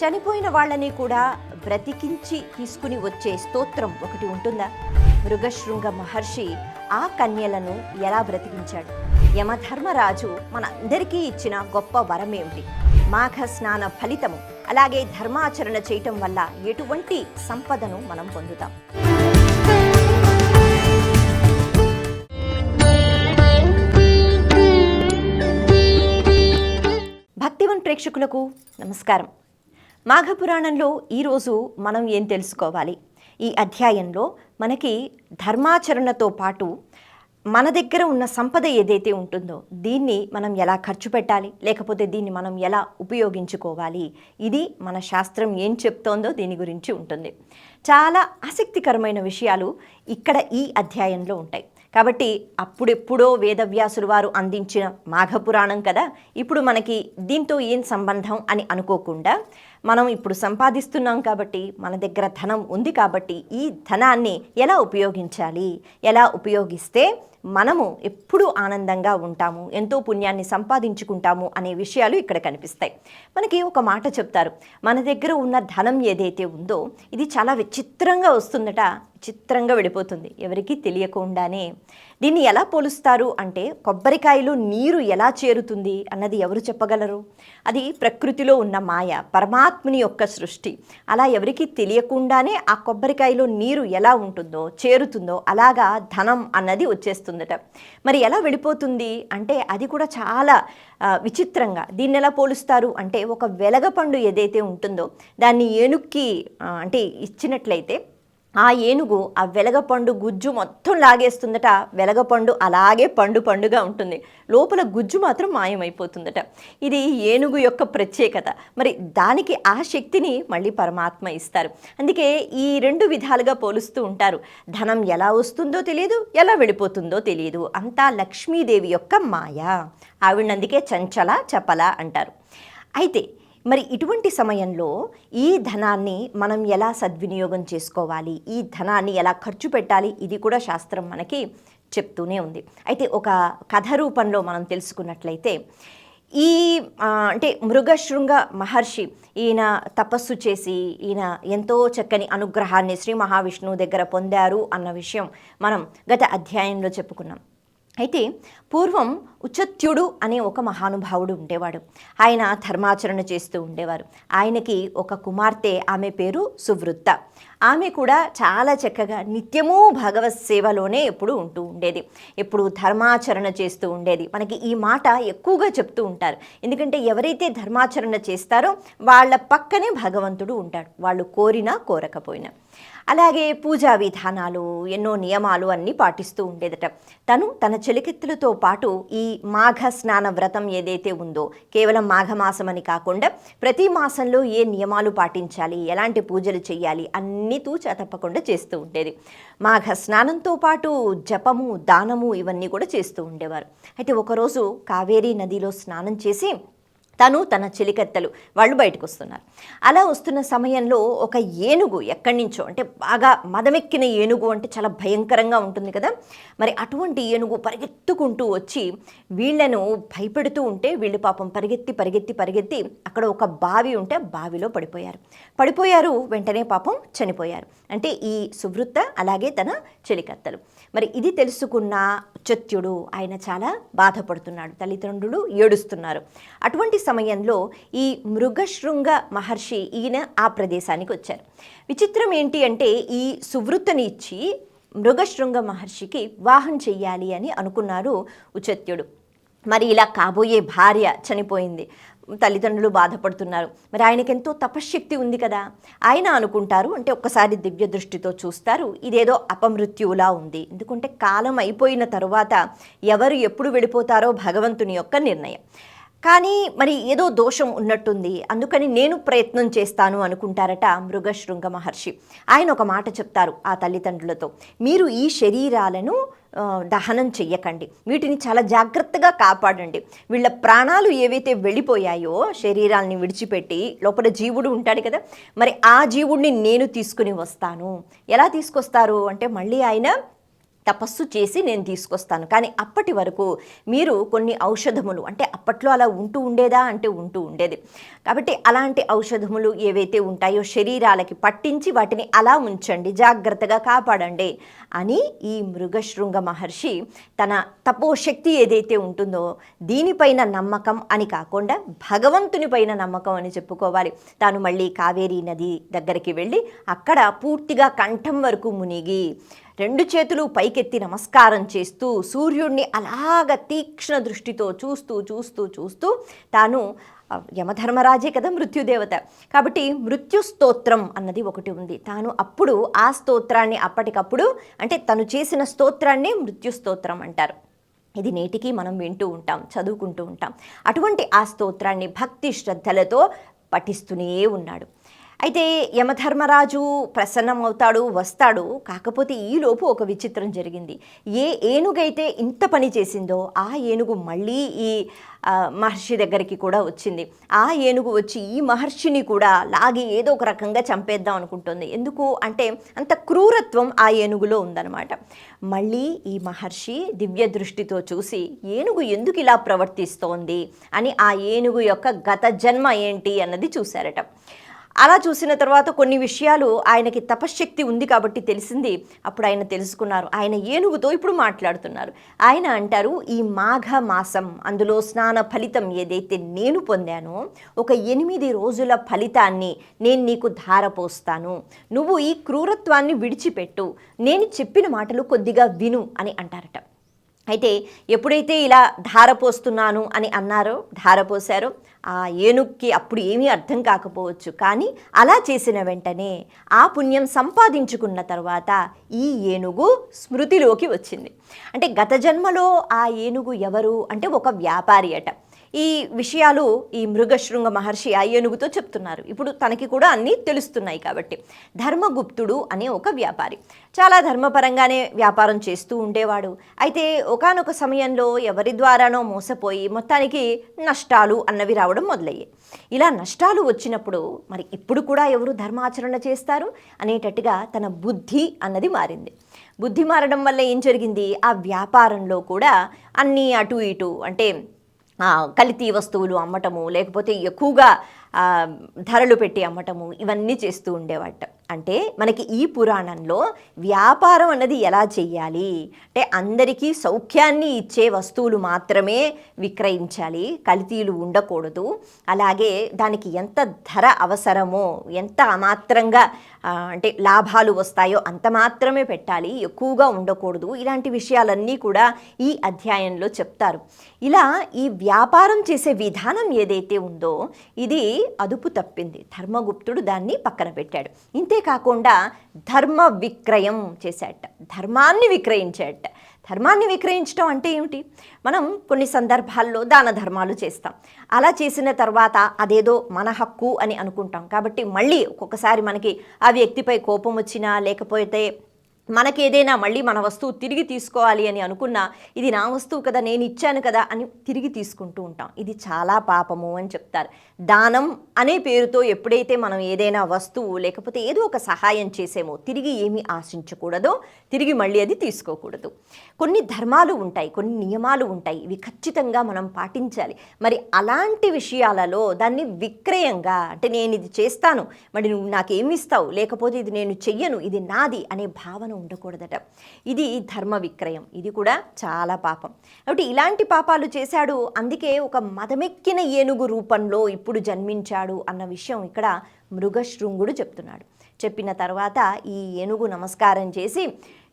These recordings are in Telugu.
చనిపోయిన వాళ్ళని కూడా బ్రతికించి తీసుకుని వచ్చే స్తోత్రం ఒకటి ఉంటుందా? మృగశృంగ మహర్షి ఆ కన్యలను ఎలా బ్రతికించాడు? యమధర్మరాజు మనందరికీ ఇచ్చిన గొప్ప వరం ఏమిటి? మాఘ స్నాన ఫలితము అలాగే ధర్మాచరణ చేయటం వల్ల ఎటువంటి సంపదను మనం పొందుతాం? భక్తివన్ ప్రేక్షకులకు నమస్కారం. మాఘపురాణంలో ఈరోజు మనం ఏం తెలుసుకోవాలి? ఈ అధ్యాయంలో మనకి ధర్మాచరణతో పాటు మన దగ్గర ఉన్న సంపద ఏదైతే ఉంటుందో దీన్ని మనం ఎలా ఖర్చు పెట్టాలి? లేకపోతే దీన్ని మనం ఎలా ఉపయోగించుకోవాలి? ఇది మన శాస్త్రం ఏం చెప్తోందో దీని గురించి ఉంటుంది. చాలా ఆసక్తికరమైన విషయాలు ఇక్కడ ఈ అధ్యాయంలో ఉంటాయి. కాబట్టి అప్పుడెప్పుడో వేదవ్యాసులు వారు అందించిన మాఘపురాణం కదా? ఇప్పుడు మనకి దీంతో ఏం సంబంధం అని అనుకోకుండా మనం ఇప్పుడు సంపాదిస్తున్నాం కాబట్టి మన దగ్గర ధనం ఉంది కాబట్టి ఈ ధనాన్ని ఎలా ఉపయోగించాలి? ఎలా ఉపయోగిస్తే మనము ఎప్పుడూ ఆనందంగా ఉంటాము ఎంతో పుణ్యాన్ని సంపాదించుకుంటాము అనే విషయాలు ఇక్కడ కనిపిస్తాయి. మనకి ఒక మాట చెప్తారు మన దగ్గర ఉన్న ధనం ఏదైతే ఉందో ఇది చాలా విచిత్రంగా వస్తుందట చిత్రంగా వెళ్ళిపోతుంది. ఎవరికీ తెలియకుండానే దీన్ని ఎలా పోలుస్తారు అంటే కొబ్బరికాయలో నీరు ఎలా చేరుతుంది అన్నది ఎవరు చెప్పగలరు? అది ప్రకృతిలో ఉన్న మాయ పరమాత్మని యొక్క సృష్టి. అలా ఎవరికీ తెలియకుండానే ఆ కొబ్బరికాయలో నీరు ఎలా ఉంటుందో చేరుతుందో అలాగా ధనం అన్నది వచ్చేస్తుందట. మరి ఎలా వెళ్ళిపోతుంది అంటే అది కూడా చాలా విచిత్రంగా. దీన్ని ఎలా పోలుస్తారు అంటే ఒక వెలగపండు ఏదైతే ఉంటుందో దాన్ని ఏనుక్కి అంటే ఇచ్చినట్లయితే ఆ ఏనుగు ఆ వెలగపండు గుజ్జు మొత్తం లాగేస్తుందట. వెలగపండు అలాగే పండు పండుగా ఉంటుంది. లోపల గుజ్జు మాత్రం మాయమైపోతుందట. ఇది ఏనుగు యొక్క ప్రత్యేకత. మరి దానికి ఆ శక్తిని మళ్ళీ పరమాత్మ ఇస్తారు. అందుకే ఈ రెండు విధాలుగా పోలుస్తూ ఉంటారు. ధనం ఎలా వస్తుందో తెలియదు ఎలా వెళ్ళిపోతుందో తెలియదు అంతా లక్ష్మీదేవి యొక్క మాయ. ఆవిడందుకే చంచల చపల అంటారు. అయితే మరి ఇటువంటి సమయంలో ఈ ధనాన్ని మనం ఎలా సద్వినియోగం చేసుకోవాలి? ఈ ధనాన్ని ఎలా ఖర్చు పెట్టాలి? ఇది కూడా శాస్త్రం మనకి చెప్తూనే ఉంది. అయితే ఒక కథ రూపంలో మనం తెలుసుకున్నట్లయితే ఈ అంటే మృగశృంగ మహర్షి ఈయన తపస్సు చేసి ఈయన ఎంతో చక్కని అనుగ్రహాన్ని శ్రీ మహావిష్ణువు దగ్గర పొందారు అన్న విషయం మనం గత అధ్యాయంలో చెప్పుకున్నాం. అయితే పూర్వం ఉచత్యుడు అనే ఒక మహానుభావుడు ఉండేవాడు. ఆయన ధర్మాచరణ చేస్తూ ఉండేవారు. ఆయనకి ఒక కుమార్తె ఆమె పేరు సువృత్త. ఆమె కూడా చాలా చక్కగా నిత్యము భగవత్ సేవలోనే ఎప్పుడు ఉంటూ ఉండేది. ఎప్పుడు ధర్మాచరణ చేస్తూ ఉండేది. మనకి ఈ మాట ఎక్కువగా చెప్తూ ఉంటారు. ఎందుకంటే ఎవరైతే ధర్మాచరణ చేస్తారో వాళ్ళ పక్కనే భగవంతుడు ఉంటాడు. వాళ్ళు కోరినా కోరకపోయినా. అలాగే పూజా విధానాలు ఎన్నో నియమాలు అన్నీ పాటిస్తూ ఉండేదట. తను తన చెలికెత్తులతో పాటు ఈ మాఘ స్నాన వ్రతం ఏదైతే ఉందో కేవలం మాఘమాసం అని కాకుండా ప్రతి మాసంలో ఏ నియమాలు పాటించాలి ఎలాంటి పూజలు చేయాలి అన్నీ తూచా తప్పకుండా చేస్తూ ఉండేది. మాఘ స్నానంతో పాటు జపము దానము ఇవన్నీ కూడా చేస్తూ ఉండేవారు. అయితే ఒకరోజు కావేరీ నదిలో స్నానం చేసి తను తన చెలికత్తెలు వాళ్ళు బయటకు వస్తున్నారు అలా వస్తున్న సమయంలో ఒక ఏనుగు ఎక్కడి నుంచో అంటే బాగా మదమెక్కిన ఏనుగు అంటే చాలా భయంకరంగా ఉంటుంది కదా. మరి అటువంటి ఏనుగు పరిగెత్తుకుంటూ వచ్చి వీళ్ళను భయపెడుతూ ఉంటే వీళ్ళు పాపం పరిగెత్తి పరిగెత్తి పరిగెత్తి అక్కడ ఒక బావి ఉంటే ఆ బావిలో పడిపోయారు. పడిపోయారు వెంటనే పాపం చనిపోయారు. అంటే ఈ సువృత్త అలాగే తన చెలికత్తలు. మరి ఇది తెలుసుకున్న చత్యుడు ఆయన చాలా బాధపడుతున్నాడు. తల్లిదండ్రులు ఏడుస్తున్నారు. అటువంటి సమయంలో ఈ మృగశృంగ మహర్షి ఈయన ఆ ప్రదేశానికి వచ్చారు. విచిత్రం ఏంటి అంటే ఈ సువృత్తని ఇచ్చి మృగశృంగ మహర్షికి వివాహం చెయ్యాలి అని అనుకున్నారు ఉచత్యుడు. మరి ఇలా కాబోయే భార్య చనిపోయింది. తల్లిదండ్రులు బాధపడుతున్నారు. మరి ఆయనకి ఎంతో తపశ్శక్తి ఉంది కదా. ఆయన అనుకుంటారు అంటే ఒక్కసారి దివ్య దృష్టితో చూస్తారు. ఇదేదో అపమృత్యువులా ఉంది. ఎందుకంటే కాలం అయిపోయిన తరువాత ఎవరు ఎప్పుడు వెళ్ళిపోతారో భగవంతుని యొక్క నిర్ణయం. కానీ మరి ఏదో దోషం ఉన్నట్టుంది. అందుకని నేను ప్రయత్నం చేస్తాను అనుకుంటారట మృగశృంగ మహర్షి. ఆయన ఒక మాట చెప్తారు ఆ తల్లిదండ్రులతో. మీరు ఈ శరీరాలను దహనం చెయ్యకండి. వీటిని చాలా జాగ్రత్తగా కాపాడండి. వీళ్ళ ప్రాణాలు ఏవైతే వెళ్ళిపోయాయో శరీరాల్ని విడిచిపెట్టి లోపల జీవుడు ఉంటాడు కదా మరి ఆ జీవుడిని నేను తీసుకుని వస్తాను. ఎలా తీసుకొస్తారు? అంటే మళ్ళీ ఆయన తపస్సు చేసి నేను తీసుకొస్తాను. కానీ అప్పటి వరకు మీరు కొన్ని ఔషధములు అంటే అప్పట్లో అలా ఉంటూ ఉండేదా? అంటే ఉంటూ ఉండేది. కాబట్టి అలాంటి ఔషధములు ఏవైతే ఉంటాయో శరీరాలకి పట్టించి వాటిని అలా ఉంచండి జాగ్రత్తగా కాపాడండి అని ఈ మృగశృంగ మహర్షి తన తపోశక్తి ఏదైతే ఉంటుందో దీనిపైన నమ్మకం అని కాకుండా భగవంతుని పైన నమ్మకం అని చెప్పుకోవాలి. తాను మళ్ళీ కావేరీ నది దగ్గరికి వెళ్ళి అక్కడ పూర్తిగా కంఠం వరకు మునిగి రెండు చేతులు పైకెత్తి నమస్కారం చేస్తూ సూర్యుడిని అలాగ తీక్ష్ణ దృష్టితో చూస్తూ చూస్తూ చూస్తూ తాను యమధర్మరాజే కదా మృత్యుదేవత. కాబట్టి మృత్యు స్తోత్రం అన్నది ఒకటి ఉంది. తాను అప్పుడు ఆ స్తోత్రాన్ని అప్పటికప్పుడు అంటే తను చేసిన స్తోత్రాన్ని మృత్యు స్తోత్రం అంటారు. ఇది నేటికి మనం వింటూ ఉంటాం చదువుకుంటూ ఉంటాం. అటువంటి ఆ స్తోత్రాన్ని భక్తి శ్రద్ధలతో పఠిస్తూనే ఉన్నాడు. అయితే యమధర్మరాజు ప్రసన్నమవుతాడు వస్తాడు. కాకపోతే ఈలోపు ఒక విచిత్రం జరిగింది. ఏ ఏనుగైతే ఇంత పని చేసిందో ఆ ఏనుగు మళ్ళీ ఈ మహర్షి దగ్గరికి కూడా వచ్చింది. ఆ ఏనుగు వచ్చి ఈ మహర్షిని కూడా లాగి ఏదో ఒక రకంగా చంపేద్దాం అనుకుంటుంది. ఎందుకు అంటే అంత క్రూరత్వం ఆ ఏనుగులో ఉందన్నమాట. మళ్ళీ ఈ మహర్షి దివ్య దృష్టితో చూసి ఏనుగు ఎందుకు ఇలా ప్రవర్తిస్తోంది అని ఆ ఏనుగు యొక్క గత జన్మ ఏంటి అన్నది చూశారట. అలా చూసిన తర్వాత కొన్ని విషయాలు ఆయనకి తపశ్శక్తి ఉంది కాబట్టి తెలిసింది. అప్పుడు ఆయన తెలుసుకున్నారు. ఆయన ఏనుగుతో ఇప్పుడు మాట్లాడుతున్నారు. ఆయన అంటారు ఈ మాఘ మాసం అందులో స్నాన ఫలితం ఏదైతే నేను పొందానో ఒక ఎనిమిది రోజుల ఫలితాన్ని నేను నీకు ధారపోస్తాను. నువ్వు ఈ క్రూరత్వాన్ని విడిచిపెట్టు. నేను చెప్పిన మాటలు కొద్దిగా విను అని అంటారట. అయితే ఎప్పుడైతే ఇలా ధారపోస్తున్నాను అని అన్నారో ధారపోశారో ఆ ఏనుగుకి అప్పుడు ఏమీ అర్థం కాకపోవచ్చు. కానీ అలా చేసిన వెంటనే ఆ పుణ్యం సంపాదించుకున్న తర్వాత ఈ ఏనుగు స్మృతిలోకి వచ్చింది. అంటే గత జన్మలో ఆ ఏనుగు ఎవరు? అంటే ఒక వ్యాపారి అట. ఈ విషయాలు ఈ మృగశృంగ మహర్షి ఆ ఏనుగుతో చెప్తున్నారు. ఇప్పుడు తనకి కూడా అన్నీ తెలుస్తున్నాయి కాబట్టి. ధర్మగుప్తుడు అనే ఒక వ్యాపారి. చాలా ధర్మపరంగానే వ్యాపారం చేస్తూ ఉండేవాడు. అయితే ఒకానొక సమయంలో ఎవరి ద్వారానో మోసపోయి మొత్తానికి నష్టాలు అన్నవి రావడం మొదలయ్యాయి. ఇలా నష్టాలు వచ్చినప్పుడు మరి ఇప్పుడు కూడా ఎవరు ధర్మాచరణ చేస్తారు? అనేటట్టుగా తన బుద్ధి అన్నది మారింది. బుద్ధి మారడం వల్ల ఏం జరిగింది? ఆ వ్యాపారంలో కూడా అన్నీ అటు ఇటు అంటే కల్తీ వస్తువులు అమ్మటము లేకపోతే ఎక్కువగా ధరలు పెట్టి అమ్మటము ఇవన్నీ చేస్తూ ఉండేవాట. అంటే మనకి ఈ పురాణంలో వ్యాపారం అన్నది ఎలా చెయ్యాలి? అంటే అందరికీ సౌఖ్యాన్ని ఇచ్చే వస్తువులు మాత్రమే విక్రయించాలి కల్తీలు ఉండకూడదు. అలాగే దానికి ఎంత ధర అవసరమో ఎంత అమాత్రంగా అంటే లాభాలు వస్తాయో అంత మాత్రమే పెట్టాలి. ఎక్కువగా ఉండకూడదు. ఇలాంటి విషయాలన్నీ కూడా ఈ అధ్యాయంలో చెప్తారు. ఇలా ఈ వ్యాపారం చేసే విధానం ఏదైతే ఉందో ఇది అదుపు తప్పింది. ధర్మగుప్తుడు దాన్ని పక్కన పెట్టాడు. ఇంతే కాకుండా ధర్మ విక్రయం చేశాట ధర్మాన్ని విక్రయించాట ధర్మాన్ని విక్రయించడం అంటే ఏమిటి? మనం కొన్ని సందర్భాల్లో దాన ధర్మాలు చేస్తాం. అలా చేసిన తర్వాత అదేదో మన హక్కు అని అనుకుంటాం. కాబట్టి మళ్ళీ ఒక్కొక్కసారి మనకి ఆ వ్యక్తిపై కోపం వచ్చినా లేకపోతే మనకి ఏదైనా మళ్ళీ మన వస్తువు తిరిగి తీసుకోవాలి అని అనుకున్నా ఇది నా వస్తువు కదా నేను ఇచ్చాను కదా అని తిరిగి తీసుకుంటూ ఉంటాం. ఇది చాలా పాపము అని చెప్తారు. దానం అనే పేరుతో ఎప్పుడైతే మనం ఏదైనా వస్తువు లేకపోతే ఏదో ఒక సహాయం చేసేమో తిరిగి ఏమీ ఆశించకూడదో తిరిగి మళ్ళీ అది తీసుకోకూడదు. కొన్ని ధర్మాలు ఉంటాయి కొన్ని నియమాలు ఉంటాయి ఇవి ఖచ్చితంగా మనం పాటించాలి. మరి అలాంటి విషయాలలో దాన్ని విక్రయంగా అంటే నేను ఇది చేస్తాను మరి నువ్వు నాకేమిస్తావు లేకపోతే ఇది నేను చెయ్యను ఇది నాది అనే భావన ఉండకూడదట. ఇది ధర్మ విక్రయం. ఇది కూడా చాలా పాపం. కాబట్టి ఇలాంటి పాపాలు చేశాడు. అందుకే ఒక మదమెక్కిన ఏనుగు రూపంలో ఇప్పుడు జన్మించాడు అన్న విషయం ఇక్కడ మృగశృంగుడు చెప్తున్నాడు. చెప్పిన తర్వాత ఈ ఏనుగు నమస్కారం చేసి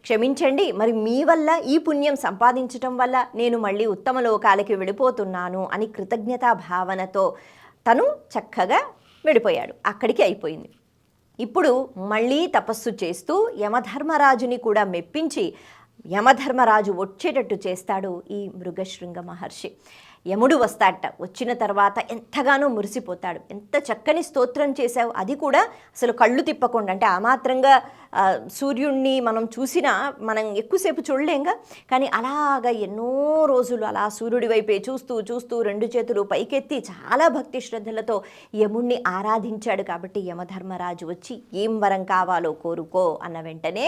క్షమించండి మరి మీ వల్ల ఈ పుణ్యం సంపాదించటం వల్ల నేను మళ్ళీ ఉత్తమ లోకాలకి వెళ్ళిపోతున్నాను అని కృతజ్ఞతా భావనతో తను చక్కగా వెళ్ళిపోయాడు అక్కడికి అయిపోయింది. ఇప్పుడు మళ్ళీ తపస్సు చేస్తూ యమధర్మరాజుని కూడా మెప్పించి యమధర్మరాజు వచ్చేటట్టు చేస్తాడు ఈ మృగశృంగ మహర్షి. యముడు వస్తాడట. వచ్చిన తర్వాత ఎంతగానో మురిసిపోతాడు. ఎంత చక్కని స్తోత్రం చేశావు. అది కూడా అసలు కళ్ళు తిప్పకుండా. అంటే ఆ మాత్రంగా సూర్యుణ్ణి మనం చూసినా మనం ఎక్కువసేపు చూడలేంగా. కానీ అలాగా ఎన్నో రోజులు అలా సూర్యుడి వైపే చూస్తూ చూస్తూ రెండు చేతులు పైకెత్తి చాలా భక్తి శ్రద్ధలతో యముణ్ణి ఆరాధించాడు. కాబట్టి యమధర్మరాజు వచ్చి ఏం వరం కావాలో కోరుకో అన్న వెంటనే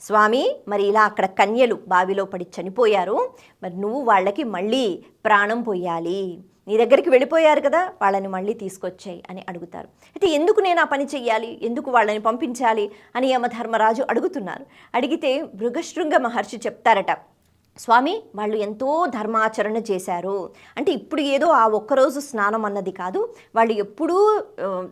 స్వామి మరి ఇలా అక్కడ కన్యలు బావిలో పడి చనిపోయారు. మరి నువ్వు వాళ్ళకి మళ్ళీ ప్రాణం పోయాలి. నీ దగ్గరికి వెళ్ళిపోయారు కదా వాళ్ళని మళ్ళీ తీసుకొచ్చాయి అని అడుగుతారు. అయితే ఎందుకు నేను ఆ పని చెయ్యాలి? ఎందుకు వాళ్ళని పంపించాలి? అని యమధర్మరాజు అడుగుతున్నారు. అడిగితే మృగశృంగ మహర్షి చెప్తారట. స్వామి వాళ్ళు ఎంతో ధర్మాచరణ చేశారు. అంటే ఇప్పుడు ఏదో ఆ ఒక్కరోజు స్నానం అన్నది కాదు వాళ్ళు ఎప్పుడూ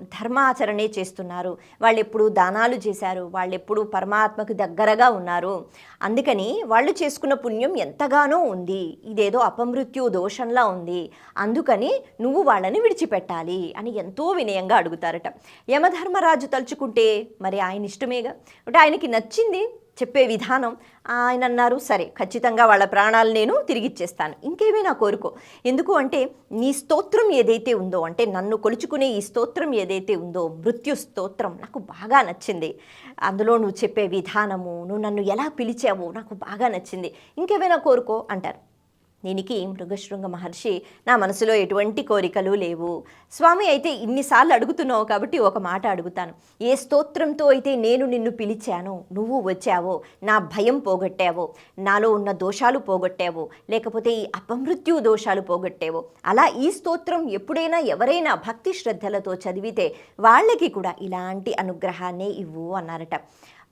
ధర్మాచరణే చేస్తున్నారు. వాళ్ళు ఎప్పుడూ దానాలు చేశారు. వాళ్ళు ఎప్పుడూ పరమాత్మకు దగ్గరగా ఉన్నారు. అందుకని వాళ్ళు చేసుకున్న పుణ్యం ఎంతగానో ఉంది. ఇదేదో అపమృత్యు దోషంలా ఉంది. అందుకని నువ్వు వాళ్ళని విడిచిపెట్టాలి అని ఎంతో వినయంగా అడుగుతారట. యమధర్మరాజు తలుచుకుంటే మరి ఆయన ఇష్టమేగా? అంటే ఆయనకి నచ్చింది చెప్పే విధానం ఆయన అన్నారు సరే ఖచ్చితంగా వాళ్ళ ప్రాణాలు నేను తిరిగిచ్చేస్తాను. ఇంకేమైనా కోరుకో. ఎందుకు అంటే నీ స్తోత్రం ఏదైతే ఉందో అంటే నన్ను కొలుచుకునే ఈ స్తోత్రం ఏదైతే ఉందో మృత్యు స్తోత్రం నాకు బాగా నచ్చింది. అందులో నువ్వు చెప్పే విధానము నువ్వు నన్ను ఎలా పిలిచావో నాకు బాగా నచ్చింది. ఇంకేమైనా కోరుకో అంటారు. దీనికి మృగశృంగ మహర్షి నా మనసులో ఎటువంటి కోరికలు లేవు. స్వామి అయితే ఇన్నిసార్లు అడుగుతున్నావు కాబట్టి ఒక మాట అడుగుతాను. ఏ స్తోత్రంతో అయితే నేను నిన్ను పిలిచానో నువ్వు వచ్చావో నా భయం పోగొట్టావో నాలో ఉన్న దోషాలు పోగొట్టావో లేకపోతే ఈ అపమృత్యు దోషాలు పోగొట్టావో అలా ఈ స్తోత్రం ఎప్పుడైనా ఎవరైనా భక్తి శ్రద్ధలతో చదివితే వాళ్ళకి కూడా ఇలాంటి అనుగ్రహాన్నే ఇవ్వు అన్నారట.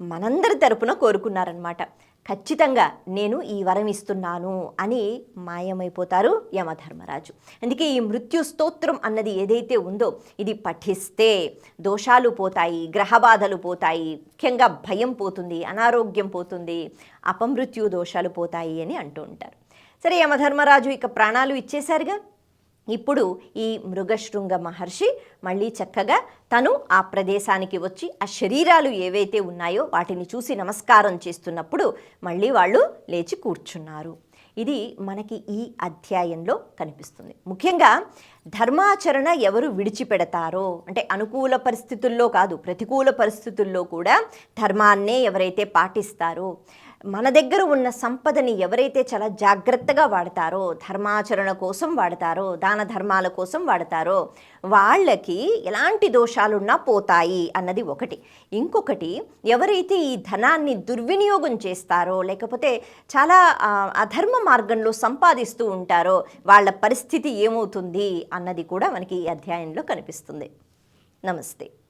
మనందరి తరపున కోరుకున్నారనమాట ఖచ్చితంగా నేను ఈ వరం ఇస్తున్నాను అని మాయమైపోతారు యమధర్మరాజు. అందుకే ఈ మృత్యు స్తోత్రం అన్నది ఏదైతే ఉందో ఇది పఠిస్తే దోషాలు పోతాయి గ్రహబాధలు పోతాయి ముఖ్యంగా భయం పోతుంది అనారోగ్యం పోతుంది అపమృత్యు దోషాలు పోతాయి అని అంటూ ఉంటారు. సరే యమధర్మరాజు ఇక ప్రాణాలు ఇచ్చేశారుగా? ఇప్పుడు ఈ మృగశృంగ మహర్షి మళ్ళీ చక్కగా తను ఆ ప్రదేశానికి వచ్చి ఆ శరీరాలు ఏవైతే ఉన్నాయో వాటిని చూసి నమస్కారం చేస్తున్నప్పుడు మళ్ళీ వాళ్ళు లేచి కూర్చున్నారు. ఇది మనకి ఈ అధ్యాయంలో కనిపిస్తుంది. ముఖ్యంగా ధర్మాచరణ ఎవరు విడిచిపెడతారో అంటే అనుకూల పరిస్థితుల్లో కాదు ప్రతికూల పరిస్థితుల్లో కూడా ధర్మాన్నే ఎవరైతే పాటిస్తారో మన దగ్గర ఉన్న సంపదని ఎవరైతే చాలా జాగ్రత్తగా వాడతారో ధర్మాచరణ కోసం వాడతారో దాన ధర్మాల కోసం వాడతారో వాళ్ళకి ఎలాంటి దోషాలున్నా పోతాయి అన్నది ఒకటి. ఇంకొకటి ఎవరైతే ఈ ధనాన్ని దుర్వినియోగం చేస్తారో లేకపోతే చాలా అధర్మ మార్గంలో సంపాదిస్తూ ఉంటారో వాళ్ళ పరిస్థితి ఏమవుతుంది అన్నది కూడా మనకి ఈ అధ్యాయంలో కనిపిస్తుంది. నమస్తే.